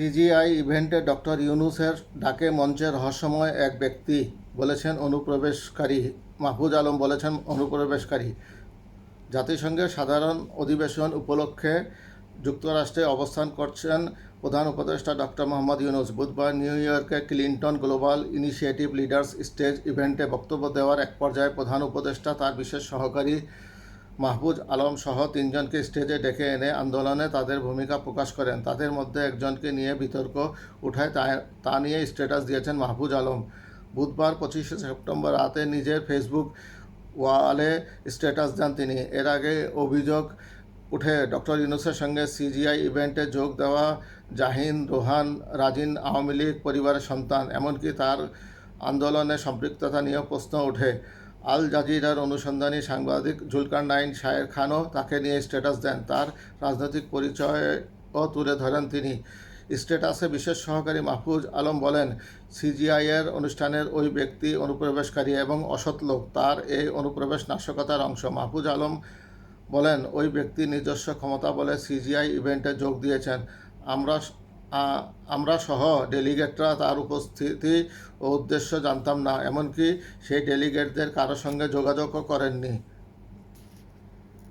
CGI ইভেন্টে doctor ইউনুসের ডাকে মঞ্চে রহস্যময় এক ব্যক্তি বলেছেন অনুপ্রবেশকারী মাহফুজ আলম বলেছেন অনুপ্রবেশকারী। জাতিসংঘের সাধারণ অধিবেশন উপলক্ষে যুক্তরাষ্ট্রে অবস্থান করছেন প্রধান উপদেষ্টা ডক্টর মোহাম্মদ ইউনুস। বুধবার নিউ ইয়র্কে Clinton global initiative leaders stage ইভেন্টে বক্তব্য দেওয়ার এক পর্যায়ে প্রধান উপদেষ্টা তার বিশেষ সহকারী মাহবুজ আলম সহ তিনজনকে স্টেজে ডেকে এনে আন্দোলনে তাদের ভূমিকা প্রকাশ করেন। তাদের মধ্যে একজনকে নিয়ে বিতর্ক উঠায় তা- নিয়ে স্ট্যাটাস দিয়েছেন মাহবুজ আলম। বুধবার পঁচিশে সেপ্টেম্বর রাতে নিজের ফেসবুক ওয়ালে স্ট্যাটাস দেন তিনি। এর আগে অভিযোগ উঠে ডক্টর ইউনুসের সঙ্গে সিজিআই ইভেন্টে যোগ দেওয়া জাহিন, রোহান, রাজিন, আওয়ামী লীগ পরিবারের সন্তান, এমনকি তার আন্দোলনে সম্পৃক্ততা নিয়েও প্রশ্ন ওঠে আল জাজিরার অনুসন্ধানী সাংবাদিক জুলকার নাইন শায়ের খানও তাকে নিয়ে স্ট্যাটাস দেন। তার রাজনৈতিক পরিচয়ও তুলে ধরেন তিনি। স্ট্যাটাসে বিশেষ সহকারী মাহফুজ আলম বলেন সিজিআইয়ের অনুষ্ঠানের ওই ব্যক্তি অনুপ্রবেশকারী এবং অসৎ লোক। তার এই অনুপ্রবেশ নাশকতার অংশ। মাহফুজ আলম বলেন, ওই ব্যক্তি নিজস্ব ক্ষমতা বলে সিজিআই ইভেন্টে যোগ দিয়েছেন। আমরা আমরা সহ ডেলিগেটরা তার উপস্থিতি ও উদ্দেশ্য জানতাম না, এমনকি সেই ডেলিগেটদের কারোর সঙ্গে যোগাযোগও করেননি।